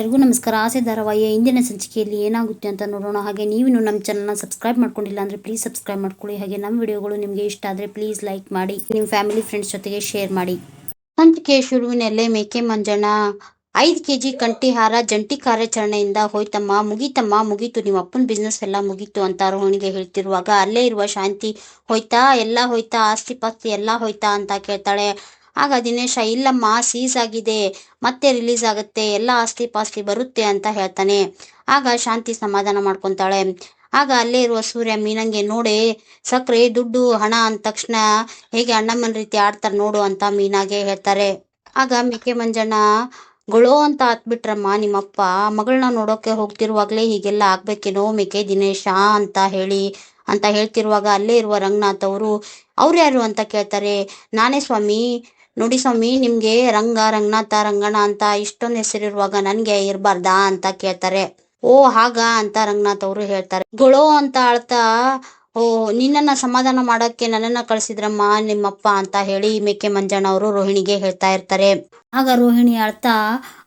ಎಲ್ಲರಿಗೂ ನಮಸ್ಕಾರ. ಆಸೆ ಧಾರಾವಾಹಿಯ ಇಂದಿನ ಸಂಚಿಕೆಯಲ್ಲಿ ಏನಾಗುತ್ತೆ ಅಂತ ನೋಡೋಣ. ಹಾಗೆ ನೀವು ನಮ್ಮ ಚಾನಲ್ನ ಸಬ್ಸ್ಕ್ರೈಬ್ ಮಾಡ್ಕೊಂಡಿಲ್ಲ ಅಂದರೆ ಪ್ಲೀಸ್ ಸಬ್ಸ್ಕ್ರೈಬ್ ಮಾಡ್ಕೊಳ್ಳಿ. ಹಾಗೆ ನಮ್ಮ ವಿಡಿಯೋಗಳು ನಿಮಗೆ ಇಷ್ಟ ಆದರೆ ಪ್ಲೀಸ್ ಲೈಕ್ ಮಾಡಿ ನಿಮ್ಮ ಫ್ಯಾಮಿಲಿ ಫ್ರೆಂಡ್ಸ್ ಜೊತೆಗೆ ಶೇರ್ ಮಾಡಿ. ಸಂಚಿಕೆ ಶುರುವಿನಲ್ಲೇ ಮೇಕೆ ಮಂಜಣ್ಣ. ಐದು ಕೆ ಜಿ ಕಂಠಿಹಾರ ಜಂಟಿ ಕಾರ್ಯಾಚರಣೆಯಿಂದ ಹೋಯ್ತಮ್ಮ, ಮುಗೀತಮ್ಮ, ಮುಗೀತು, ನಿಮ್ಮ ಅಪ್ಪನ ಬಿಸ್ನೆಸ್ ಎಲ್ಲ ಮುಗೀತು ಅಂತ ರೋಹಿಣಿಗೆ ಹೇಳ್ತಿರುವಾಗ, ಅಲ್ಲೇ ಇರುವ ಶಾಂತಿ ಹೋಯ್ತಾ, ಎಲ್ಲ ಹೋಯ್ತಾ, ಆಸ್ತಿ ಪಾಸ್ತಿ ಎಲ್ಲ ಹೋಯ್ತಾ ಅಂತ ಕೇಳ್ತಾಳೆ. ಆಗ ದಿನೇಶ, ಇಲ್ಲಮ್ಮ, ಸೀಸ್ ಆಗಿದೆ, ಮತ್ತೆ ರಿಲೀಸ್ ಆಗುತ್ತೆ, ಎಲ್ಲ ಆಸ್ತಿ ಪಾಸ್ತಿ ಬರುತ್ತೆ ಅಂತ ಹೇಳ್ತಾನೆ. ಆಗ ಶಾಂತಿ ಸಮಾಧಾನ ಮಾಡ್ಕೊಂತಾಳೆ. ಆಗ ಅಲ್ಲೇ ಇರುವ ಸೂರ್ಯ ಮೀನಂಗೆ, ನೋಡಿ ಸಕ್ಕರೆ ದುಡ್ಡು, ಹಣ ಅಂದ ತಕ್ಷಣ ಹೇಗೆ ಅಣ್ಣಮ್ಮನ ರೀತಿ ಆಡ್ತಾರೆ ನೋಡು ಅಂತ ಮೀನಾಗೆ ಹೇಳ್ತಾರೆ. ಆಗ ಮೇಕೆ ಮಂಜಣ್ಣ, ಗೊಳೋ ಅಂತ ಹತ್ಬಿಟ್ರಮ್ಮ ನಿಮ್ಮಪ್ಪ, ಮಗಳನ್ನ ನೋಡೋಕೆ ಹೋಗ್ತಿರುವಾಗಲೇ ಹೀಗೆಲ್ಲ ಆಗ್ಬೇಕೇನೋ ಮೇಕೆ ದಿನೇಶ ಅಂತ ಹೇಳಿ ಅಂತ ಹೇಳ್ತಿರುವಾಗ ಅಲ್ಲೇ ಇರುವ ರಂಗನಾಥ್ ಅವರು ಅವ್ರು ಯಾರು ಅಂತ ಕೇಳ್ತಾರೆ. ನಾನೇ ಸ್ವಾಮಿ ನೋಡಿ ಸ್ವಾಮಿ, ನಿಮ್ಗೆ ರಂಗ, ರಂಗನಾಥ, ರಂಗಣ ಅಂತ ಇಷ್ಟೊಂದು ಹೆಸರಿರುವಾಗ ನನ್ಗೆ ಇರ್ಬಾರ್ದಾ ಅಂತ ಕೇಳ್ತಾರೆ. ಓ, ಹಾಗ ಅಂತ ರಂಗನಾಥ್ ಅವರು ಹೇಳ್ತಾರೆ. ಗೊಳೋ ಅಂತ ಅಳ್ತಾ, ಓ, ನಿನ್ನನ್ನ ಸಮಾಧಾನ ಮಾಡಕ್ಕೆ ನನ್ನನ್ನ ಕಳ್ಸಿದ್ರಮ್ಮ, ನಿಮ್ಮಪ್ಪ ಅಂತ ಹೇಳಿ ಮೇಕೆ ಮಂಜಣ್ಣ ಅವರು ರೋಹಿಣಿಗೆ ಹೇಳ್ತಾ ಇರ್ತಾರೆ. ಆಗ ರೋಹಿಣಿ ಅಳ್ತಾ,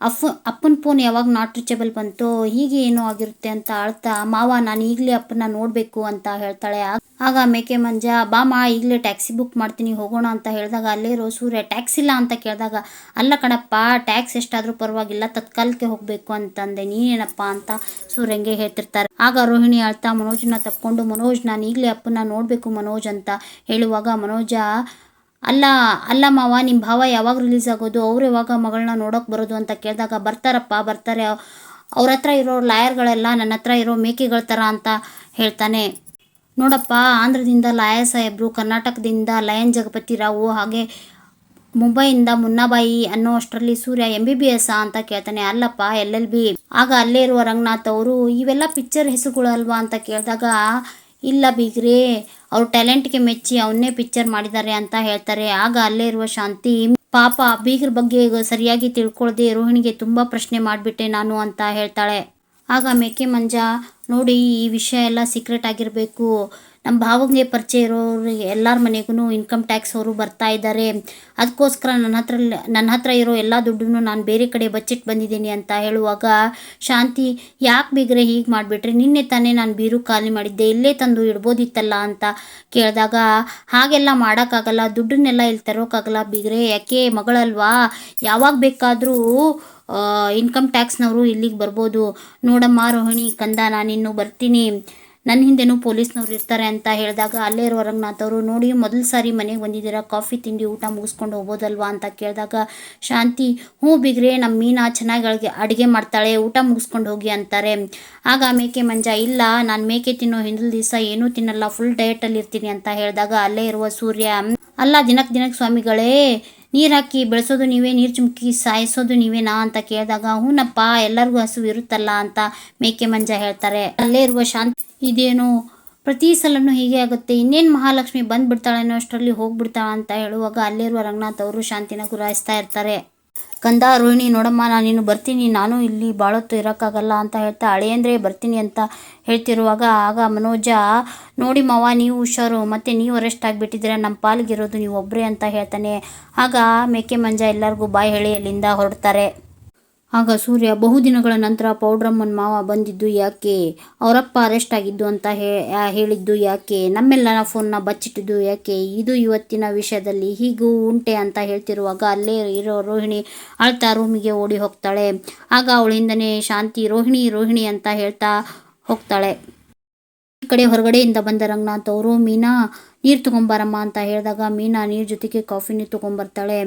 ಅಫ್, ಅಪ್ಪನ ಫೋನ್ ಯಾವಾಗ ನಾಟ್ ರೀಚಬಲ್ ಬಂತು, ಹೀಗೆ ಏನೋ ಆಗಿರುತ್ತೆ ಅಂತ ಅಳ್ತಾ, ಮಾವ ನಾನು ಈಗಲೇ ಅಪ್ಪನ ನೋಡಬೇಕು ಅಂತ ಹೇಳ್ತಾಳೆ. ಆಗ ಮೇಕೆ ಮಂಜ ಮಾ, ಈಗಲೇ ಟ್ಯಾಕ್ಸಿ ಬುಕ್ ಮಾಡ್ತೀನಿ, ಹೋಗೋಣ ಅಂತ ಹೇಳಿದಾಗ ಅಲ್ಲೇ ರೋ, ಸೂರ್ಯ ಟ್ಯಾಕ್ಸ್ ಇಲ್ಲ ಅಂತ ಕೇಳಿದಾಗ, ಅಲ್ಲ ಕಣಪ್ಪ ಟ್ಯಾಕ್ಸ್ ಎಷ್ಟಾದರೂ ಪರವಾಗಿಲ್ಲ, ತತ್ಕಾಲಕ್ಕೆ ಹೋಗಬೇಕು ಅಂತಂದೆ. ನೀನೇನಪ್ಪ ಅಂತ ಸೂರ್ಯಂಗೆ ಹೇಳ್ತಿರ್ತಾರೆ. ಆಗ ರೋಹಿಣಿ ಅಳ್ತಾ, ಮನೋಜ್ನ ತಕ್ಕೊಂಡು ಮನೋಜ್, ನಾನು ಈಗಲೇ ಅಪ್ಪನ ನೋಡಬೇಕು, ಮನೋಜ್ ಅಂತ ಹೇಳುವಾಗ ಮನೋಜ ಅಲ್ಲ ಅಲ್ಲ ಮಾವ ನಿಮ್ಮ ಭಾವ ಯಾವಾಗ ರಿಲೀಸ್ ಆಗೋದು? ಅವ್ರು ಯಾವಾಗ ಮಗಳನ್ನ ನೋಡೋಕೆ ಬರೋದು ಅಂತ ಕೇಳಿದಾಗ ಬರ್ತಾರಪ್ಪ, ಬರ್ತಾರೆ. ಅವ್ರ ಹತ್ರ ಇರೋ ಲಾಯರ್ಗಳೆಲ್ಲ ನನ್ನ ಹತ್ರ ಇರೋ ಮೇಕೆಗಳ ಥರ ಅಂತ ಹೇಳ್ತಾನೆ. ನೋಡಪ್ಪ, ಆಂಧ್ರದಿಂದ ಲಾಯರ್ ಸಾಹೇಬರು, ಕರ್ನಾಟಕದಿಂದ ಲಯನ್ ಜಗಪತಿ ರಾವು, ಹಾಗೆ ಮುಂಬೈಯಿಂದ ಮುನ್ನಾಬಾಯಿ ಅನ್ನೋ ಅಷ್ಟರಲ್ಲಿ ಸೂರ್ಯ ಎಂ ಬಿ ಬಿ ಎಸ್ ಅಂತ ಕೇಳ್ತಾನೆ. ಅಲ್ಲಪ್ಪ ಎಲ್ ಎಲ್ ಬಿ ಆಗ ಅಲ್ಲೇ ಇರುವ ರಂಗನಾಥ್ ಅವರು, ಇವೆಲ್ಲ ಪಿಕ್ಚರ್ ಹೆಸರುಗಳಲ್ವಾ ಅಂತ ಕೇಳಿದಾಗ ಇಲ್ಲ ಬೀಗ್ರೆ, ಅವ್ರ ಟ್ಯಾಲೆಂಟ್ಗೆ ಮೆಚ್ಚಿ ಅವನ್ನೇ ಪಿಕ್ಚರ್ ಮಾಡಿದ್ದಾರೆ ಅಂತ ಹೇಳ್ತಾರೆ. ಆಗ ಅಲ್ಲೇ ಇರುವ ಶಾಂತಿ, ಪಾಪ ಬೀಗ್ರ ಬಗ್ಗೆ ಸರಿಯಾಗಿ ತಿಳ್ಕೊಳ್ದೆ ರೋಹಿಣಿಗೆ ತುಂಬಾ ಪ್ರಶ್ನೆ ಮಾಡಿಬಿಟ್ಟೆ ನಾನು ಅಂತ ಹೇಳ್ತಾಳೆ. ಆಗ ಮೇಕೆ ಮಂಜ ನೋಡಿ ಈ ವಿಷಯ ಎಲ್ಲ ಸೀಕ್ರೆಟ್ ಆಗಿರಬೇಕು. ನಮ್ಮ ಭಾವಂಗೆ ಪರಿಚಯ ಇರೋರಿಗೆ ಎಲ್ಲರ ಮನೆಗೂ ಇನ್ಕಮ್ ಟ್ಯಾಕ್ಸ್ ಅವರು ಬರ್ತಾ ಇದ್ದಾರೆ ಅದಕ್ಕೋಸ್ಕರ ನನ್ನ ಹತ್ರ ನನ್ನ ಹತ್ರ ಇರೋ ಎಲ್ಲ ದುಡ್ಡನ್ನು ನಾನು ಬೇರೆ ಕಡೆ ಬಚ್ಚಿಟ್ಟು ಬಂದಿದ್ದೀನಿ ಅಂತ ಹೇಳುವಾಗ ಶಾಂತಿ ಯಾಕೆ ಬೀಗ್ರೆ ಹೀಗೆ ಮಾಡಿಬಿಟ್ರೆ? ನಿನ್ನೆ ತಾನೇ ನಾನು ಬೀರು ಖಾಲಿ ಮಾಡಿದ್ದೆ, ಇಲ್ಲೇ ತಂದು ಇಡ್ಬೋದಿತ್ತಲ್ಲ ಅಂತ ಕೇಳಿದಾಗ ಹಾಗೆಲ್ಲ ಮಾಡೋಕ್ಕಾಗಲ್ಲ, ದುಡ್ಡನ್ನೆಲ್ಲ ಇಲ್ಲಿ ತರೋಕ್ಕಾಗಲ್ಲ ಬೀಗ್ರೆ, ಯಾಕೆ ಮಗಳಲ್ವಾ? ಯಾವಾಗ ಬೇಕಾದರೂ ಇನ್ಕಮ್ ಟ್ಯಾಕ್ಸ್ನವರು ಇಲ್ಲಿಗೆ ಬರ್ಬೋದು. ನೋಡಮ್ಮ ರೋಹಿಣಿ ಕಂದ ನಾನಿನ್ನು ಬರ್ತೀನಿ. ನನ್ನ ಹಿಂದೆನೂ ಪೊಲೀಸ್ನವ್ರು ಇರ್ತಾರೆ ಅಂತ ಹೇಳಿದಾಗ ಅಲ್ಲೇ ಇರೋ ರಂಗನಾಥ್ ಅವರು ನೋಡಿ ಮೊದಲು ಸಾರಿ ಮನೆಗೆ ಬಂದಿದ್ದೀರಾ, ಕಾಫಿ ತಿಂಡಿ ಊಟ ಮುಗಿಸ್ಕೊಂಡು ಹೋಗೋದಲ್ವಾ ಅಂತ ಕೇಳಿದಾಗ, ಶಾಂತಿ, ಹ್ಞೂ ಬಿಗ್ರೆ ನಮ್ಮ ಮೀನಾ ಚೆನ್ನಾಗಿ ಅಡುಗೆ ಅಡುಗೆ ಮಾಡ್ತಾಳೆ, ಊಟ ಮುಗಿಸ್ಕೊಂಡು ಹೋಗಿ ಅಂತಾರೆ. ಆಗ ಮೇಕೆ ಮಂಜ, ಇಲ್ಲ, ನಾನು ಮೇಕೆ ತಿನ್ನೋ ಹಿಂದಿನ ದಿವಸ ಏನೂ ತಿನ್ನಲ್ಲ ಫುಲ್ ಡಯಟಲ್ಲಿ ಇರ್ತೀನಿ ಅಂತ ಹೇಳಿದಾಗ ಅಲ್ಲೇ ಇರುವ ಸೂರ್ಯ, ಅಲ್ಲ ದಿನಕ್ಕೆ ದಿನಕ್ಕೆ ಸ್ವಾಮಿಗಳೇ ನೀರು ಹಾಕಿ ಬೆಳೆಸೋದು ನೀವೇ, ನೀರು ಚುಮುಕಿ ಸಾಯಿಸೋದು ನೀವೇನಾ ಅಂತ ಕೇಳಿದಾಗ, ಹೂನಪ್ಪ, ಎಲ್ಲರಿಗೂ ಹಸು ಇರುತ್ತಲ್ಲ ಅಂತ ಮೇಕೆ ಮಂಜ ಹೇಳ್ತಾರೆ. ಅಲ್ಲೇ ಇರುವ ಶಾಂತಿ ಇದೇನು ಪ್ರತಿ ಸಲನೂ ಹೀಗೆ ಆಗುತ್ತೆ. ಇನ್ನೇನು ಮಹಾಲಕ್ಷ್ಮಿ ಬಂದ್ಬಿಡ್ತಾಳೆ ಅನ್ನೋ ಅಷ್ಟರಲ್ಲಿ ಹೋಗ್ಬಿಡ್ತಾಳ ಅಂತ ಹೇಳುವಾಗ ಅಲ್ಲೇ ಇರುವ ರಂಗನಾಥ್ ಅವರು ಶಾಂತಿನ ಗುರಾಯಿಸ್ತಾ ಇರ್ತಾರೆ. ಕಂದ, ರೋಹಿಣಿ, ನೋಡಮ್ಮ ನಾನು ಇನ್ನು ಬರ್ತೀನಿ, ನಾನು ಇಲ್ಲಿ ಬಾಳೊತ್ತು ಇರೋಕ್ಕಾಗಲ್ಲ ಅಂತ ಹೇಳ್ತಾ ಅಳೆಯಂದ್ರೆ ಬರ್ತೀನಿ ಅಂತ ಹೇಳ್ತಿರುವಾಗ ಆಗ ಮನೋಜ, ನೋಡಿ ಮಾವ, ನೀವು ಹುಷಾರು, ಮತ್ತು ನೀವು ಅರೆಸ್ಟ್ ಆಗಿಬಿಟ್ಟಿದ್ರೆ ನಮ್ಮ ಪಾಲಿಗಿರೋದು ನೀವು ಒಬ್ಬರೇ ಅಂತ ಹೇಳ್ತಾನೆ. ಆಗ ಮೇಕೆ ಮಂಜ ಎಲ್ಲರಿಗೂ ಬಾಯಿ ಹೇಳಿ ಅಲ್ಲಿಂದ ಹೊರಡ್ತಾರೆ. ಆಗ ಸೂರ್ಯ ಬಹುದಿನಗಳ ನಂತರ ಪೌಡ್ರಮ್ಮನ ಮಾವ ಬಂದಿದ್ದು ಯಾಕೆ? ಅವರಪ್ಪ ಅರೆಸ್ಟ್ ಆಗಿದ್ದು ಅಂತ ಹೇಳಿದ್ದು ಯಾಕೆ? ನಮ್ಮೆಲ್ಲನ ಫೋನ್ನ ಬಚ್ಚಿಟ್ಟಿದ್ದು ಯಾಕೆ? ಇದು ಇವತ್ತಿನ ವಿಷಯದಲ್ಲಿ ಹೀಗೂ ಉಂಟೆ ಅಂತ ಹೇಳ್ತಿರುವಾಗ ಅಲ್ಲೇ ಇರೋ ರೋಹಿಣಿ ಅಳ್ತಾ ರೂಮಿಗೆ ಓಡಿ ಹೋಗ್ತಾಳೆ. ಆಗ ಅವಳಿಂದನೇ ಶಾಂತಿ, ರೋಹಿಣಿ ರೋಹಿಣಿ ಅಂತ ಹೇಳ್ತಾ ಹೋಗ್ತಾಳೆ. ಈ ಕಡೆ ಹೊರಗಡೆಯಿಂದ ಬಂದ ರಂಗನಾಥ್ ಅವರು, ಮೀನಾ ನೀರು ತೊಗೊಂಬಾರಮ್ಮ ಅಂತ ಹೇಳಿದಾಗ ಮೀನಾ ನೀರು ಜೊತೆಗೆ ಕಾಫಿನೂ ತೊಗೊಂಬರ್ತಾಳೆ.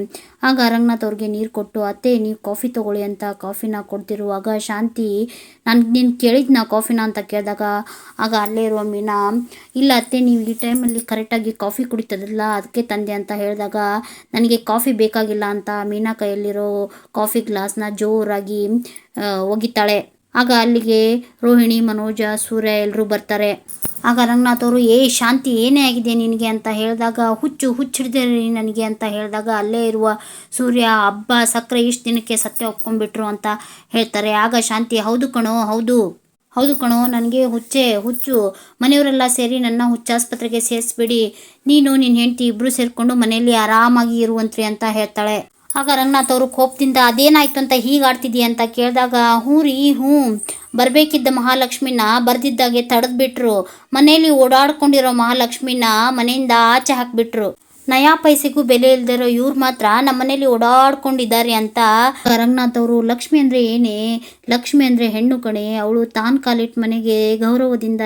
ಆಗ ಅರಂಗನಾಥ್ ಅವ್ರಿಗೆ ನೀರು ಕೊಟ್ಟು, ಅತ್ತೆ, ನೀವು ಕಾಫಿ ತೊಗೊಳ್ಳಿ ಅಂತ ಕಾಫಿನ ಕೊಡ್ತಿರುವಾಗ ಶಾಂತಿ, ನಾನು ನೀನು ಕೇಳಿದ್ನ ಕಾಫಿನ ಅಂತ ಕೇಳಿದಾಗ, ಆಗ ಅಲ್ಲೇ ಇರುವ ಮೀನಾ, ಇಲ್ಲ ಅತ್ತೆ, ನೀವು ಈ ಟೈಮಲ್ಲಿ ಕರೆಕ್ಟಾಗಿ ಕಾಫಿ ಕುಡಿತದಲ್ಲ ಅದಕ್ಕೆ ತಂದೆ ಅಂತ ಹೇಳಿದಾಗ, ನನಗೆ ಕಾಫಿ ಬೇಕಾಗಿಲ್ಲ ಅಂತ ಮೀನಾ ಕೈಯಲ್ಲಿರೋ ಕಾಫಿ ಗ್ಲಾಸ್ನ ಜೋರಾಗಿ ಒಗಿತಾಳೆ. ಆಗ ಅಲ್ಲಿಗೆ ರೋಹಿಣಿ, ಮನೋಜ, ಸೂರ್ಯ ಎಲ್ಲರೂ ಬರ್ತಾರೆ. ಆಗ ರಂಗನಾಥ್ ಅವರು ಏ ಶಾಂತಿ, ಏನೇ ಆಗಿದೆ ನಿನಗೆ? ಅಂತ ಹೇಳಿದಾಗ, ಹುಚ್ಚು ಹುಚ್ಚಿಡ್ದಿರೀ ನನಗೆ, ಅಂತ ಹೇಳಿದಾಗ, ಅಲ್ಲೇ ಇರುವ ಸೂರ್ಯ, ಹಬ್ಬ, ಸಕ್ಕರೆ ಇಷ್ಟು ದಿನಕ್ಕೆ ಸತ್ಯ ಒಪ್ಕೊಂಡ್ಬಿಟ್ರು, ಅಂತ ಹೇಳ್ತಾರೆ. ಆಗ ಶಾಂತಿ, ಹೌದು ಕಣೋ, ಹೌದು ಹೌದು ಕಣೋ, ನನಗೆ ಹುಚ್ಚೆ, ಹುಚ್ಚು. ಮನೆಯವರೆಲ್ಲ ಸೇರಿ ನನ್ನ ಹುಚ್ಚಾಸ್ಪತ್ರೆಗೆ ಸೇರಿಸ್ಬಿಡಿ. ನೀನು ನಿನ್ನ ಹೆಂಡತಿ ಇಬ್ಬರು ಸೇರಿಕೊಂಡು ಮನೆಯಲ್ಲಿ ಆರಾಮಾಗಿ ಇರುವಂತ್ರಿ ಅಂತ ಹೇಳ್ತಾಳೆ. ಆಗ ರಂಗನಾಥ್ ಅವರು ಕೋಪದಿಂದ, ಅದೇನಾಯ್ತು ಅಂತ ಹೀಗೆ ಆಡ್ತಿದ್ದೀಯ ಅಂತ ಕೇಳಿದಾಗ, ಹ್ಞೂ ರೀ, ಹ್ಞೂ. ಬರಬೇಕಿದ್ದ ಮಹಾಲಕ್ಷ್ಮಿನ ಬರೆದಿದ್ದಾಗೆ ತಡೆದ್ಬಿಟ್ರು. ಮನೆಯಲ್ಲಿ ಓಡಾಡ್ಕೊಂಡಿರೋ ಮಹಾಲಕ್ಷ್ಮಿನ ಮನೆಯಿಂದ ಆಚೆ ಹಾಕ್ಬಿಟ್ರು. ನಯಾ ಪೈಸೆಗೂ ಬೆಲೆ ಇಲ್ದಿರೋ ಇವ್ರು ಮಾತ್ರ ನಮ್ಮ ಮನೇಲಿ ಓಡಾಡ್ಕೊಂಡಿದ್ದಾರೆ ಅಂತ ರಂಗನಾಥ್ ಅವರು, ಲಕ್ಷ್ಮಿ ಅಂದರೆ ಏನೇ? ಲಕ್ಷ್ಮಿ ಅಂದರೆ ಹೆಣ್ಣು ಕಣೆ. ಅವಳು ತಾನು ಕಾಲಿಟ್ಟು ಮನೆಗೆ ಗೌರವದಿಂದ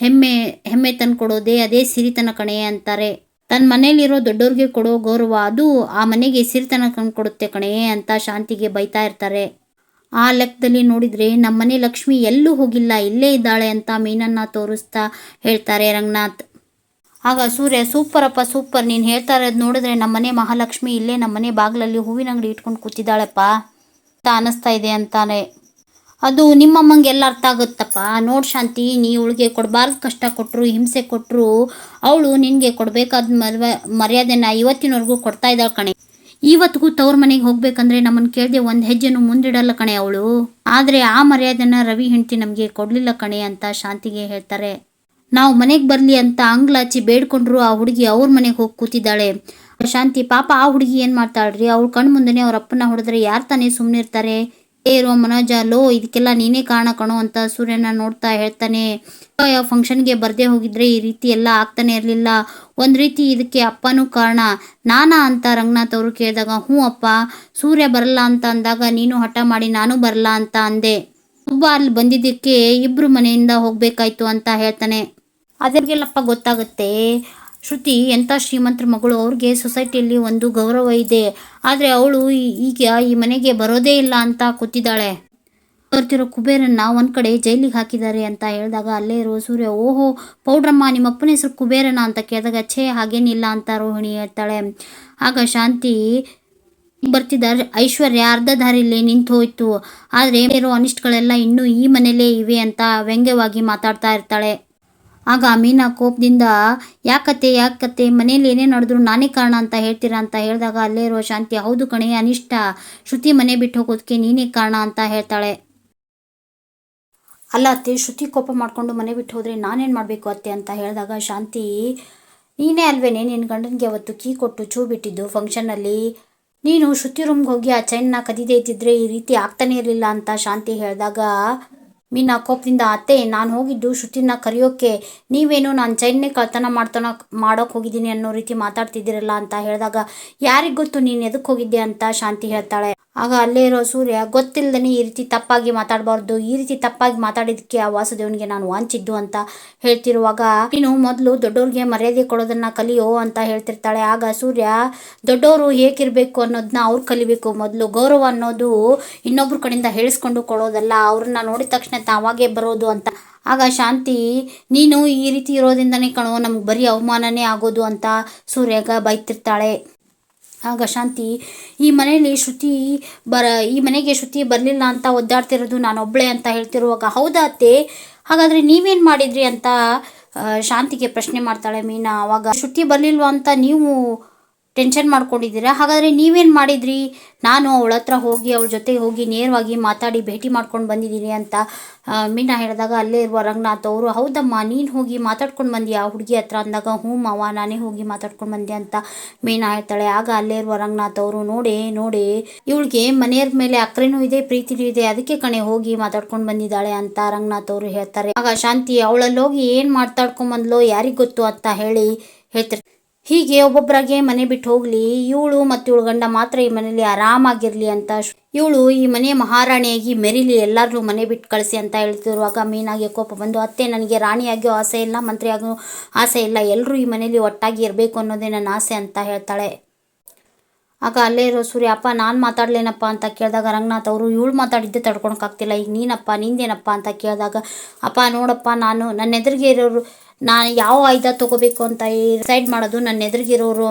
ಹೆಮ್ಮೆ ಹೆಮ್ಮೆ ತಂದು ಕೊಡೋದೇ ಅದೇ ಸಿರಿತನ ಕಣೆ ಅಂತಾರೆ. ತನ್ನ ಮನೇಲಿರೋ ದೊಡ್ಡವ್ರಿಗೆ ಕೊಡೋ ಗೌರವ, ಅದು ಆ ಮನೆಗೆ ಸಿರಿತನ ಕಂಡು ಕೊಡುತ್ತೆ ಕಣೇ ಅಂತ ಶಾಂತಿಗೆ ಬೈತಾ ಇರ್ತಾರೆ. ಆ ಲೆಕ್ಕದಲ್ಲಿ ನೋಡಿದರೆ ನಮ್ಮನೆ ಲಕ್ಷ್ಮಿ ಎಲ್ಲೂ ಹೋಗಿಲ್ಲ, ಇಲ್ಲೇ ಇದ್ದಾಳೆ ಅಂತ ಮೀನನ್ನ ತೋರಿಸ್ತಾ ಹೇಳ್ತಾರೆ ರಂಗನಾಥ್. ಆಗ ಸೂರ್ಯ ಸೂಪರ್ ಅಪ್ಪ ಸೂಪರ್, ನೀನು ಹೇಳ್ತಾ ಇರೋದು ನೋಡಿದ್ರೆ ನಮ್ಮನೆ ಮಹಾಲಕ್ಷ್ಮಿ ಇಲ್ಲೇ ನಮ್ಮನೆ ಬಾಗಿಲಲ್ಲಿ ಹೂವಿನ ಅಂಗಡಿ ಇಟ್ಕೊಂಡು ಕೂತಿದ್ದಾಳಪ್ಪ ಅಂತ ಅನ್ನಿಸ್ತಾ ಇದೆ ಅಂತಾನೆ. ಅದು ನಿಮ್ಮಮ್ಮಂಗೆಲ್ಲ ಅರ್ಥ ಆಗುತ್ತಪ್ಪ. ನೋಡ್ ಶಾಂತಿ, ನೀ ಇವಳಿಗೆ ಕೊಡಬಾರ್ದು, ಕಷ್ಟ ಕೊಟ್ಟರು ಹಿಂಸೆ ಕೊಟ್ಟರು ಅವಳು ನಿನಗೆ ಕೊಡಬೇಕಾದ ಮರ್ವ, ಮರ್ಯಾದೆನ ಇವತ್ತಿನವರೆಗೂ ಕೊಡ್ತಾ ಇದ್ದಾಳೆ ಕಣೆ. ಇವತ್ತಿಗೂ ತವ್ರ ಮನೆಗೆ ಹೋಗ್ಬೇಕಂದ್ರೆ ನಮ್ಮನ್ನ ಕೇಳದೆ ಒಂದು ಹೆಜ್ಜೆನೂ ಮುಂದಿಡಲ್ಲ ಕಣೆ ಅವಳು. ಆದರೆ ಆ ಮರ್ಯಾದೆನ ರವಿ ಹೆಂಡತಿ ನಮಗೆ ಕೊಡಲಿಲ್ಲ ಕಣೆ ಅಂತ ಶಾಂತಿಗೆ ಹೇಳ್ತಾರೆ. ನಾವು ಮನೆಗೆ ಬರಲಿ ಅಂತ ಅಂಗ್ಲಾಚಿ ಬೇಡ್ಕೊಂಡ್ರು ಆ ಹುಡುಗಿ ಅವ್ರ ಮನೆಗೆ ಹೋಗಿ ಕೂತಿದ್ದಾಳೆ. ಶಾಂತಿ, ಪಾಪ ಆ ಹುಡುಗಿ ಏನು ಮಾಡ್ತಾಳ್ರಿ? ಅವ್ಳ ಕಣ್ಣು ಮುಂದೆನೆ ಅವ್ರ ಅಪ್ಪನ ಹೊಡೆದ್ರೆ ಯಾರು ತಾನೇ ಸುಮ್ಮನೆ ಇರ್ತಾರೆ ಏರೋ ಮನೋಜ ಲೋ ಇದಕ್ಕೆಲ್ಲ ನೀನೇ ಕಾರಣ ಕಣೋ ಅಂತ ಸೂರ್ಯನ ನೋಡ್ತಾ ಹೇಳ್ತಾನೆ. ಯಾವ ಫಂಕ್ಷನ್ಗೆ ಬರ್ದೇ ಹೋಗಿದ್ರೆ ಈ ರೀತಿ ಎಲ್ಲ ಆಗ್ತಾನೆ ಇರಲಿಲ್ಲ. ಒಂದು ರೀತಿ ಇದಕ್ಕೆ ಅಪ್ಪನೂ ಕಾರಣ. ನಾನಾ ಅಂತ ರಂಗನಾಥ್ ಅವರು ಕೇಳಿದಾಗ, ಹ್ಞೂ ಅಪ್ಪ, ಸೂರ್ಯ ಬರಲ್ಲ ಅಂತ ಅಂದಾಗ ನೀನು ಹಠ ಮಾಡಿ ನಾನು ಬರಲ್ಲ ಅಂತ ಅಂದೆ. ಒಬ್ಬ ಅಲ್ಲಿ ಬಂದಿದ್ದಕ್ಕೆ ಇಬ್ರು ಮನೆಯಿಂದ ಹೋಗ್ಬೇಕಾಯ್ತು ಅಂತ ಹೇಳ್ತಾನೆ. ಅದರಿಗೆಲ್ಲಪ್ಪ ಗೊತ್ತಾಗುತ್ತೆ? ಶ್ರುತಿ, ಎಂಥ ಶ್ರೀಮಂತರ ಮಗಳು? ಅವ್ರಿಗೆ ಸೊಸೈಟಿಯಲ್ಲಿ ಒಂದು ಗೌರವ ಇದೆ. ಆದರೆ ಅವಳು ಈಗ ಈ ಮನೆಗೆ ಬರೋದೇ ಇಲ್ಲ ಅಂತ ಕೂತಿದ್ದಾಳೆ. ಬರ್ತಿರೋ ಕುಬೇರನ್ನ ಒಂದು ಕಡೆ ಜೈಲಿಗೆ ಹಾಕಿದ್ದಾರೆ ಅಂತ ಹೇಳಿದಾಗ ಅಲ್ಲೇ ಇರೋ ಸೂರ್ಯ, ಓಹೋ, ಪೌಡ್ರಮ್ಮ, ನಿಮ್ಮ ಅಪ್ಪನ ಹೆಸರು ಕುಬೇರನ ಅಂತ ಕೇಳಿದಾಗ, ಛೇ, ಹಾಗೇನಿಲ್ಲ ಅಂತ ರೋಹಿಣಿ ಹೇಳ್ತಾಳೆ. ಆಗ ಶಾಂತಿ ಬರ್ತಿದ್ದಾರೆ, ಐಶ್ವರ್ಯ ಅರ್ಧ ದಾರಿಲಿ ನಿಂತು ಹೋಯ್ತು. ಆದರೆ ಇರೋ ಅನಿಷ್ಟಗಳೆಲ್ಲ ಇನ್ನೂ ಈ ಮನೆಯಲ್ಲೇ ಇವೆ ಅಂತ ವ್ಯಂಗ್ಯವಾಗಿ ಮಾತಾಡ್ತಾ ಇರ್ತಾಳೆ. ಆಗ ಮೀನಾ ಕೋಪದಿಂದ ಯಾಕತ್ತೆ ಯಾಕತ್ತೆ ಮನೇಲಿ ಏನೇ ನಡೆದ್ರು ನಾನೇ ಕಾರಣ ಅಂತ ಹೇಳ್ತೀರಾ ಅಂತ ಹೇಳಿದಾಗ ಅಲ್ಲೇ ಇರೋ ಶಾಂತಿ, ಹೌದು ಕಣೆ, ಅನಿಷ್ಟ, ಶ್ರುತಿ ಮನೆ ಬಿಟ್ಟು ಹೋಗೋದಕ್ಕೆ ನೀನೇ ಕಾರಣ ಅಂತ ಹೇಳ್ತಾಳೆ. ಅಲ್ಲ ಅತ್ತೆ, ಶ್ರುತಿ ಕೋಪ ಮಾಡಿಕೊಂಡು ಮನೆ ಬಿಟ್ಟು ಹೋದರೆ ನಾನೇನು ಮಾಡಬೇಕು ಅತ್ತೆ ಅಂತ ಹೇಳಿದಾಗ ಶಾಂತಿ, ನೀನೇ ಅಲ್ವೇನೆ ನಿನ್ನ ಗಂಡನಿಗೆ ಅವತ್ತು ಕೀ ಕೊಟ್ಟು ಚೂ ಬಿಟ್ಟಿದ್ದು ಫಂಕ್ಷನಲ್ಲಿ ನೀನು ಶ್ರುತಿ ರೂಮ್ಗೆ ಹೋಗಿ ಆ ಚೈನ್ನ ಕದಿದೇ ಇದ್ದಿದ್ರೆ ಈ ರೀತಿ ಆಗ್ತಾನೇ ಇರಲಿಲ್ಲ ಅಂತ ಶಾಂತಿ ಹೇಳಿದಾಗ ಮೀನಾ ಕೋಪದಿಂದ, ಅತ್ತೆ, ನಾನು ಹೋಗಿದ್ದು ಶ್ರುತಿನ ಕರೆಯೋಕ್ಕೆ ನೀವೇನು ನಾನು ಚೈನ್ನೇ ಕಳ್ತನ ಮಾಡ್ತಾನ, ಮಾಡೋಕೆ ಹೋಗಿದ್ದೀನಿ ಅನ್ನೋ ರೀತಿ ಮಾತಾಡ್ತಿದ್ದೀರಲ್ಲ ಅಂತ ಹೇಳಿದಾಗ, ಯಾರಿಗೆ ಗೊತ್ತು ನೀನು ಎದಕ್ಕೆ ಹೋಗಿದ್ದೆ ಅಂತ? ಶಾಂತಿ ಹೇಳ್ತಾಳೆ. ಆಗ ಅಲ್ಲೇ ಇರೋ ಸೂರ್ಯ ಗೊತ್ತಿಲ್ಲದೇ ಈ ರೀತಿ ತಪ್ಪಾಗಿ ಮಾತಾಡಬಾರ್ದು, ಈ ರೀತಿ ತಪ್ಪಾಗಿ ಮಾತಾಡಿದಕ್ಕೆ ಆ ವಾಸುದೇವನಿಗೆ ನಾನು ವಾಂಚಿದ್ದು ಅಂತ ಹೇಳ್ತಿರುವಾಗ, ನೀನು ಮೊದಲು ದೊಡ್ಡವ್ರಿಗೆ ಮರ್ಯಾದೆ ಕೊಡೋದನ್ನ ಕಲಿಯೋ ಅಂತ ಹೇಳ್ತಿರ್ತಾಳೆ. ಆಗ ಸೂರ್ಯ ದೊಡ್ಡವರು ಹೇಗಿರಬೇಕು ಅನ್ನೋದನ್ನ ಅವ್ರು ಕಲಿಬೇಕು, ಮೊದಲು ಗೌರವ ಅನ್ನೋದು ಇನ್ನೊಬ್ರ ಕಡೆಯಿಂದ ಹೇಳಿಸ್ಕೊಂಡು ಕೊಡೋದಲ್ಲ, ಅವ್ರನ್ನ ನೋಡಿದ ತಕ್ಷಣ ತಾವಾಗೇ ಬರೋದು ಅಂತ. ಆಗ ಶಾಂತಿ, ನೀನು ಈ ರೀತಿ ಇರೋದ್ರಿಂದನೇ ಕಣೋ, ನಮ್ಗೆ ಬರೀ ಅವಮಾನನೇ ಆಗೋದು ಅಂತ ಸೂರ್ಯಗ ಬೈತಿರ್ತಾಳೆ. ಆಗ ಶಾಂತಿ, ಈ ಮನೆಯಲ್ಲಿ ಶ್ರುತಿ ಬರ, ಈ ಮನೆಗೆ ಶ್ರುತಿ ಬರಲಿಲ್ಲ ಅಂತ ಒದ್ದಾಡ್ತಿರೋದು ನಾನೊಬ್ಬಳೆ ಅಂತ ಹೇಳ್ತಿರುವಾಗ, ಹೌದಾ ಅತ್ತೆ? ಹಾಗಾದರೆ ನೀವೇನು ಮಾಡಿದ್ರಿ ಅಂತ ಶಾಂತಿಗೆ ಪ್ರಶ್ನೆ ಮಾಡ್ತಾಳೆ ಮೀನಾ. ಅವಾಗ ಶ್ರುತಿ ಬರಲಿಲ್ವಾ ಅಂತ ನೀವು ಟೆನ್ಷನ್ ಮಾಡ್ಕೊಂಡಿದ್ದೀರಾ? ಹಾಗಾದರೆ ನೀವೇನು ಮಾಡಿದ್ರಿ? ನಾನು ಅವಳ ಹತ್ರ ಹೋಗಿ, ಅವಳ ಜೊತೆ ಹೋಗಿ ನೇರವಾಗಿ ಮಾತಾಡಿ ಭೇಟಿ ಮಾಡ್ಕೊಂಡು ಬಂದಿದ್ದೀನಿ ಅಂತ ಮೀನಾ ಹೇಳಿದಾಗ ಅಲ್ಲೇ ಇರುವ ರಂಗನಾಥ್ ಅವರು, ಹೌದಮ್ಮ, ನೀನು ಹೋಗಿ ಮಾತಾಡ್ಕೊಂಡು ಬಂದಿ ಆ ಹುಡುಗಿ ಹತ್ರ ಅಂದಾಗ, ಹ್ಞೂ ಮಾವ, ನಾನೇ ಹೋಗಿ ಮಾತಾಡ್ಕೊಂಡು ಬಂದೆ ಅಂತ ಮೀನಾ ಹೇಳ್ತಾಳೆ. ಆಗ ಅಲ್ಲೇ ಇರುವ ರಂಗನಾಥ್ ಅವರು, ನೋಡಿ ನೋಡಿ, ಇವಳಿಗೆ ಮನೆಯವ್ರ ಮೇಲೆ ಅಕ್ರೆನೂ ಇದೆ, ಪ್ರೀತಿನೂ ಇದೆ, ಅದಕ್ಕೆ ಕಣೆ ಹೋಗಿ ಮಾತಾಡ್ಕೊಂಡು ಬಂದಿದ್ದಾಳೆ ಅಂತ ರಂಗನಾಥ್ ಅವರು ಹೇಳ್ತಾರೆ. ಆಗ ಶಾಂತಿ, ಅವಳಲ್ಲಿ ಹೋಗಿ ಏನು ಮಾತಾಡ್ಕೊಂಡ್ ಬಂದ್ಲೋ ಯಾರಿಗ್ ಗೊತ್ತು ಅಂತ ಹೇಳಿ ಹೇಳ್ತಾರೆ ಹೀಗೆ ಒಬ್ಬೊಬ್ಬರಾಗೆ ಮನೆ ಬಿಟ್ಟು ಹೋಗ್ಲಿ, ಇವಳು ಮತ್ತು ಇವಳು ಗಂಡ ಮಾತ್ರ ಈ ಮನೆಯಲ್ಲಿ ಆರಾಮಾಗಿರ್ಲಿ ಅಂತ ಇವಳು ಈ ಮನೆ ಮಹಾರಾಣಿಯಾಗಿ ಮೆರಿಲಿ ಎಲ್ಲರೂ ಮನೆ ಬಿಟ್ಟು ಕಳಿಸಿ ಅಂತ ಹೇಳ್ತಿರುವಾಗ ಮೀನಾಗೆ ಕೋಪ ಬಂದು, ಅತ್ತೆ, ನನಗೆ ರಾಣಿಯಾಗಿಯೋ ಆಸೆ ಇಲ್ಲ ಮಂತ್ರಿ ಆಗೋ ಆಸೆ ಇಲ್ಲ ಎಲ್ಲರೂ ಈ ಮನೆಯಲ್ಲಿ ಒಟ್ಟಾಗಿ ಇರಬೇಕು ಅನ್ನೋದೇ ನನ್ನ ಆಸೆ, ಅಂತ ಹೇಳ್ತಾಳೆ. ಆಗ ಅಲ್ಲೇ ಇರೋ ಸೂರ್ಯ, ಅಪ್ಪ, ನಾನು ಮಾತಾಡ್ಲೇನಪ್ಪ? ಅಂತ ಕೇಳಿದಾಗ ರಂಗನಾಥ್ ಅವರು, ಇವಳು ಮಾತಾಡಿದ್ದೆ ತಡ್ಕೊಳಕ್ಕಾಗ್ತಿಲ್ಲ ಈಗ ನೀನಪ್ಪ, ನಿಂದೇನಪ್ಪ? ಅಂತ ಕೇಳಿದಾಗ, ಅಪ್ಪ, ನೋಡಪ್ಪ, ನಾನು ನನ್ನ ಎದುರಿಗೆ ಇರೋರು ನಾನು ಯಾವ ಆಯುಧ ತೊಗೋಬೇಕು ಅಂತ ಡಿಸೈಡ್ ಮಾಡೋದು, ನನ್ನ ಎದುರಿಗಿರೋರು.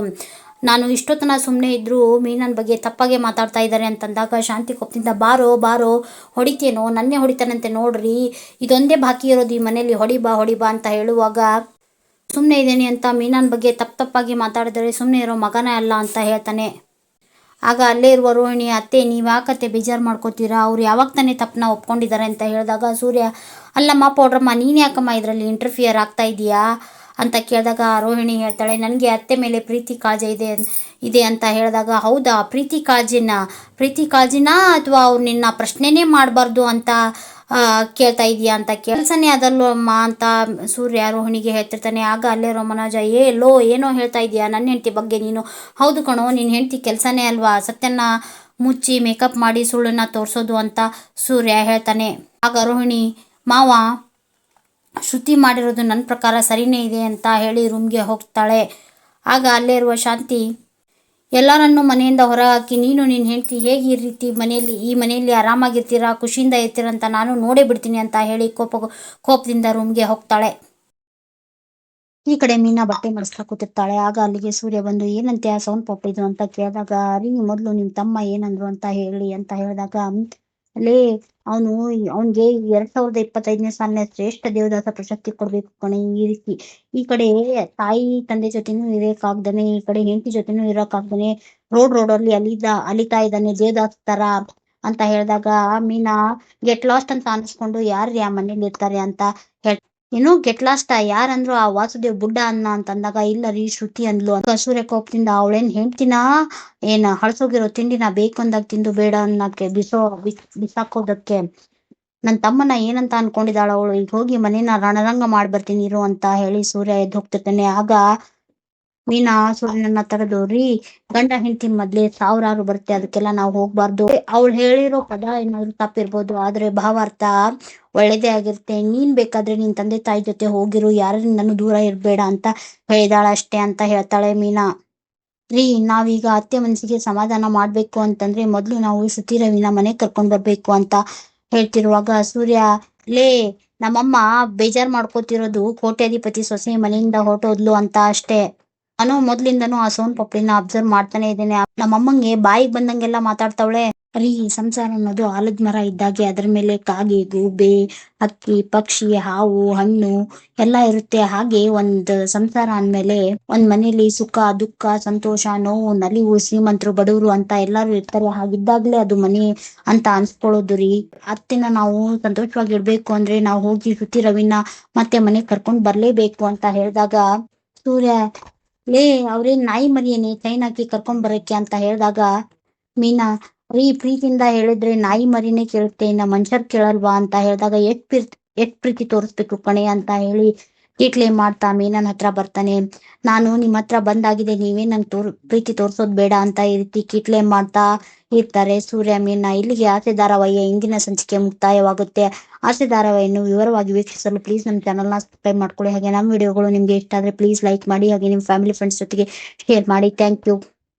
ನಾನು ಇಷ್ಟೊತ್ತನ ಸುಮ್ಮನೆ ಇದ್ದರೂ ಮೀನನ ಬಗ್ಗೆ ತಪ್ಪಾಗೆ ಮಾತಾಡ್ತಾ ಇದ್ದಾರೆ ಅಂತಂದಾಗ ಶಾಂತಿ ಕೋಪದಿಂದ, ಬಾರೋ ಬಾರೋ, ಹೊಡಿತೇನೋ, ನನ್ನೇ ಹೊಡಿತಾನಂತೆ ನೋಡ್ರಿ. ಇದೊಂದೇ ಬಾಕಿ ಇರೋದು ಈ ಮನೇಲಿ ಹೊಡಿ ಬಾ ಹೊಡಿ ಬಾ ಅಂತ ಹೇಳುವಾಗ ಸುಮ್ಮನೆ ಇದ್ದೇನೆ ಅಂತ ಮೀನನ ಬಗ್ಗೆ ತಪ್ಪು ತಪ್ಪಾಗಿ ಮಾತಾಡಿದರೆ ಸುಮ್ಮನೆ ಇರೋ ಮಗನೇ ಅಲ್ಲ ಅಂತ ಹೇಳ್ತಾನೆ. ಆಗ ಅಲ್ಲೇ ಇರುವ ರೋಹಿಣಿ, ಅತ್ತೆ, ನೀವು ಯಾಕತ್ತೆ ಬೇಜಾರು ಮಾಡ್ಕೋತೀರಾ? ಅವ್ರು ಯಾವಾಗ ತಾನೇ ತಪ್ಪನ್ನ ಒಪ್ಕೊಂಡಿದ್ದಾರೆ ಅಂತ ಹೇಳಿದಾಗ ಸೂರ್ಯ, ಅಲ್ಲಮ್ಮ, ಪೌಡ್ರಮ್ಮ, ನೀನು ಯಾಕಮ್ಮ ಇದರಲ್ಲಿ ಇಂಟರ್ಫಿಯರ್ ಆಗ್ತಾ ಇದೆಯಾ? ಅಂತ ಕೇಳಿದಾಗ ರೋಹಿಣಿ ಹೇಳ್ತಾಳೆ, ನನಗೆ ಅತ್ತೆ ಮೇಲೆ ಪ್ರೀತಿ ಕಾಳಜಿ ಇದೆ ಇದೆ ಅಂತ ಹೇಳಿದಾಗ, ಹೌದಾ, ಪ್ರೀತಿ ಕಾಳಜಿನ ಪ್ರೀತಿ ಕಾಳಜಿನ ಅಥವಾ ಅವ್ರು ನಿನ್ನ ಪ್ರಶ್ನೆನೇ ಮಾಡಬಾರ್ದು ಅಂತ? ಕೇಳ್ತಾ ಇದೀಯಾ ಅಂತ ಕೆಲಸನೇ ಅದಲ್ಲೋ ಅಮ್ಮ ಅಂತ ಸೂರ್ಯ ರೋಹಿಣಿಗೆ ಹೇಳ್ತಿರ್ತಾನೆ, ಆಗ ಅಲ್ಲೇ ರೋಮನೋಜ ಏ, ಲೋ, ಏನೋ ಹೇಳ್ತಾ ಇದೀಯಾ? ನನ್ನ ಹೆಂಡತಿ ಬಗ್ಗೆ ನೀನು ಹೌದು ಕಣೋ ನಿನ್ನ ಹೆಂಡತಿ ಕೆಲಸನೇ ಅಲ್ವಾ? ಸತ್ಯನ ಮುಚ್ಚಿ ಮೇಕಪ್ ಮಾಡಿ ಸುಳ್ಳನ್ನ ತೋರಿಸೋದು ಅಂತ ಸೂರ್ಯ ಹೇಳ್ತಾನೆ. ಆಗ ರೋಹಿಣಿ ಮಾವ, ಶ್ರುತಿ ಮಾಡಿರೋದು ನನ್ನ ಪ್ರಕಾರ ಸರಿನೇ ಇದೆ ಅಂತ ಹೇಳಿ ರೂಮ್ಗೆ ಹೋಗ್ತಾಳೆ. ಆಗ ಅಲ್ಲೇ ಇರುವ ಶಾಂತಿ ಎಲ್ಲರನ್ನೂ ಮನೆಯಿಂದ ಹೊರಹಾಕಿ, ನೀನು ನಿನ್ನ ಹೆಂಡತಿ ಹೇಗೆ ಈ ರೀತಿ ಮನೆಯಲ್ಲಿ, ಈ ಮನೆಯಲ್ಲಿ ಆರಾಮಾಗಿರ್ತೀರಾ, ಖುಷಿಯಿಂದ ಇರ್ತೀರಾ ಅಂತ ನಾನು ನೋಡೇ ಬಿಡ್ತೀನಿ ಅಂತ ಹೇಳಿ ಕೋಪ, ಕೋಪದಿಂದ ರೂಮ್ಗೆ ಹೋಗ್ತಾಳೆ. ಈ ಕಡೆ ಮೀನಾ ಬಟ್ಟೆ ಮಡಿಸ್ತಾ ಕೂತಿರ್ತಾಳೆ. ಆಗ ಅಲ್ಲಿಗೆ ಸೂರ್ಯ ಬಂದು ಏನಂತೆ ಆ ಸೌಂಡ್ ಪಾಪ್ ಇದು ಅಂತ ಕೇಳಿದಾಗ, ರೀ, ಮೊದಲು ನಿಮ್ಮ ತಮ್ಮ ಏನಂದ್ರು ಅಂತ ಹೇಳಿ ಅಂತ ಹೇಳಿದಾಗ ಅಲ್ಲೇ ಅವನು ಅವನಿಗೆ ಎರಡ್ ಸಾವಿರದ ಇಪ್ಪತ್ತೈದನೇ ಸಾಲಿನ ಶ್ರೇಷ್ಠ ದೇವದಾಸ ಪ್ರಶಸ್ತಿ ಕೊಡ್ಬೇಕು ಕಣೆ ಈ ರೀತಿ. ಈ ಕಡೆ ತಾಯಿ, ತಂದೆ ಜೊತೆನೂ ಇರಕ್ಕಾಗ್ದಾನೆ, ಈ ಕಡೆ ಹೆಂಡತಿ ಜೊತೆನೂ ಇರಕ್ಕಾಗ್ದಾನೆ, ರೋಡ್ ರೋಡ್ ಅಲ್ಲಿ ಅಲಿದ, ಅಲಿತಾ ಇದ್ದಾನೆ ದೇವದಾಸ್ ತರ ಅಂತ ಹೇಳಿದಾಗ ಮೀನಾ ಗೆಟ್ ಲಾಸ್ಟ್ ಅಂತ ಅನ್ಸ್ಕೊಂಡು ಯಾರ್ ಆ ಮನೇಲಿ ಇರ್ತಾರೆ ಅಂತ ಹೇಳ್ ಏನು ಗೆಟ್ ಲಾಸ್ಟ್ ಯಾರಂದ್ರು ಆ ವಾಸುದೇವ್ ಬುಡ್ಡ ಅನ್ನ ಅಂತಂದಾಗ, ಇಲ್ಲ ರೀ ಶ್ರುತಿ ಅಂದ್ಲು ಅಂತ. ಸೂರ್ಯ ಕೋಪದಿಂದ ಅವಳೇನ್ ಹೆಂಡ್ತಿನ ಏನ್ ಹಳಸೋಗಿರೋ ತಿಂಡಿನ ಬೇಕು ಅಂದಾಗ ತಿಂದು ಬೇಡ ಅನ್ನಕ್ಕೆ, ಬಿಸೋ, ಬಿಸ್, ಬಿಸಾಕೋದಕ್ಕೆ. ನನ್ ತಮ್ಮನ ಏನಂತ ಅನ್ಕೊಂಡಿದ್ದಾಳ ಅವಳು? ಈಗ ಹೋಗಿ ಮನೇನ ರಣರಂಗ ಮಾಡ್ಬರ್ತೀನಿ ಇರು ಅಂತ ಹೇಳಿ ಸೂರ್ಯ ಎದ್ದು ಹೋಗ್ತಿರ್ತಾನೆ. ಆಗ ಮೀನಾ ತಡೆದು ರೀ ಗಂಡ ಹೆಂಡತಿ ಮೊದ್ಲೇ ಸಾವಿರಾರು ಬರುತ್ತೆ ಅದಕ್ಕೆಲ್ಲ ನಾವು ಹೋಗ್ಬಾರ್ದು. ಅವಳು ಹೇಳಿರೋ ಪದ ಏನಾದ್ರು ತಪ್ಪಿರ್ಬೋದು, ಆದ್ರೆ ಭಾವಾರ್ಥ, ಒಳ್ಳೇದೇ ಆಗಿರುತ್ತೆ. ನೀನ್ ಬೇಕಾದ್ರೆ ನಿನ್ ತಂದೆ ತಾಯಿ ಜೊತೆ ಹೋಗಿರು ಯಾರಿಂದನು ದೂರ ಇರ್ಬೇಡ ಅಂತ ಹೇಳಿದಾಳ ಅಷ್ಟೇ ಅಂತ ಹೇಳ್ತಾಳೆ ಮೀನಾ. ರೀ, ನಾವೀಗ ಅತ್ತೆ ಮನಸ್ಸಿಗೆ ಸಮಾಧಾನ ಮಾಡ್ಬೇಕು ಅಂತಂದ್ರೆ ಮೊದ್ಲು ನಾವು ಶ್ರುತಿ ರವಿನ ಮನೆ ಕರ್ಕೊಂಡ್ ಬರ್ಬೇಕು ಅಂತ ಹೇಳ್ತಿರುವಾಗ ಸೂರ್ಯ, ಲೇ, ನಮ್ಮಮ್ಮ ಬೇಜಾರ್ ಮಾಡ್ಕೋತಿರೋದು ಕೋಟ್ಯಾಧಿಪತಿ ಸೊಸೆ ಮನೆಯಿಂದ ಹೊರಟೋದ್ಲು ಅಂತ ಅಷ್ಟೇ. ನಾನು ಮೊದ್ಲಿಂದನೂ ಆ ಸೋನ್ ಪಪ್ಪಿನ ಅಬ್ಸರ್ವ್ ಮಾಡ್ತಾನೆ ಇದ್ದೇನೆ. ನಮ್ಮಮ್ಮಂಗೆ ಬಾಯಿಗೆ ಬಂದಂಗೆಲ್ಲ ಮಾತಾಡ್ತಾವಳೆ ರೀ ಸಂಸಾರ ಅನ್ನೋದು ಆಲದ ಮರ ಇದ್ದಾಗೆ, ಅದ್ರ ಮೇಲೆ ಕಾಗೆ, ಗೂಬೆ ಹಕ್ಕಿ ಪಕ್ಷಿ, ಹಾವು, ಹಣ್ಣು ಎಲ್ಲ ಇರುತ್ತೆ. ಹಾಗೆ ಒಂದ್ ಸಂಸಾರ ಅಂದ್ಮೇಲೆ ಒಂದ್ ಮನೇಲಿ ಸುಖ, ದುಃಖ, ಸಂತೋಷ, ನೋವು, ನಲಿವು, ಶ್ರೀಮಂತರು, ಬಡವರು ಅಂತ ಎಲ್ಲಾರು ಇರ್ತಾರೆ. ಹಾಗಿದ್ದಾಗ್ಲೇ ಅದು ಮನೆ ಅಂತ ಅನ್ಸ್ಕೊಳ್ಳೋದು ರೀ. ಅತ್ತಿನ ನಾವು ಸಂತೋಷವಾಗಿ ಇರ್ಬೇಕು ಅಂದ್ರೆ ನಾವು ಹೋಗಿ ಶ್ರುತಿ ರವಿನ ಮತ್ತೆ ಮನೆಗ್ ಕರ್ಕೊಂಡ್ ಬರ್ಲೇಬೇಕು ಅಂತ ಹೇಳಿದಾಗ ಸೂರ್ಯ ಲೇ ಅವ್ರೇನ್ ನಾಯಿ ಮರಿಯೇನೆ ಹಾಕಿ ಕರ್ಕೊಂಡ್ ಬರಕ್ಕೆ ಅಂತ ಹೇಳಿದಾಗ ಮೀನಾ, ರೀ, ಪ್ರೀತಿಯಿಂದ ಹೇಳಿದ್ರೆ ನಾಯಿ ಮರಿನೇ ಕೇಳುತ್ತೆ, ಇನ್ನ ಮನುಷ್ಯರ್ ಕೇಳಲ್ವಾ? ಅಂತ ಹೇಳಿದಾಗ, ಎಷ್ಟ್ ಪ್ರೀತಿ ಎಷ್ಟ್ ಪ್ರೀತಿ ತೋರಿಸ್ಬೇಕು ಕಣೆ? ಅಂತ ಹೇಳಿ ಕೀಟ್ಲೆ ಮಾಡ್ತಾ ಮೀನನ್ ಹತ್ರ ಬರ್ತಾನೆ. ನಾನು ನಿಮ್ ಹತ್ರ ಬಂದಾಗಿದೆ, ನೀವೇ ನನ್ ತೋರ್, ಪ್ರೀತಿ ತೋರ್ಸೋದ್ ಬೇಡ ಅಂತ ಈ ರೀತಿ ಕೀಟ್ಲೆ ಮಾಡ್ತಾ ಇರ್ತಾರೆ ಸೂರ್ಯ, ಮೀನ. ಇಲ್ಲಿಗೆ ಆಸೆ ಧಾರಾವಾಹಿಯ ಇಂದಿನ ಸಂಚಿಕೆ ಮುಕ್ತಾಯವಾಗುತ್ತೆ. ಆಸೆ ಧಾರಾವಾಹಿಯನ್ನು ವಿವರವಾಗಿ ವೀಕ್ಷಿಸಲು ಪ್ಲೀಸ್ ನಮ್ಮ ಚಾನಲ್ನ ಸಬ್ಸ್ಕ್ರೈಬ್ ಮಾಡ್ಕೊಳ್ಳಿ. ಹಾಗೆ ನಮ್ಮ ವಿಡಿಯೋಗಳು ನಿಮ್ಗೆ ಇಷ್ಟ ಆದ್ರೆ ಪ್ಲೀಸ್ ಲೈಕ್ ಮಾಡಿ, ಹಾಗೆ ನಿಮ್ಮ ಫ್ಯಾಮಿಲಿ ಫ್ರೆಂಡ್ಸ್ ಜೊತೆಗೆ ಶೇರ್ ಮಾಡಿ. Thank you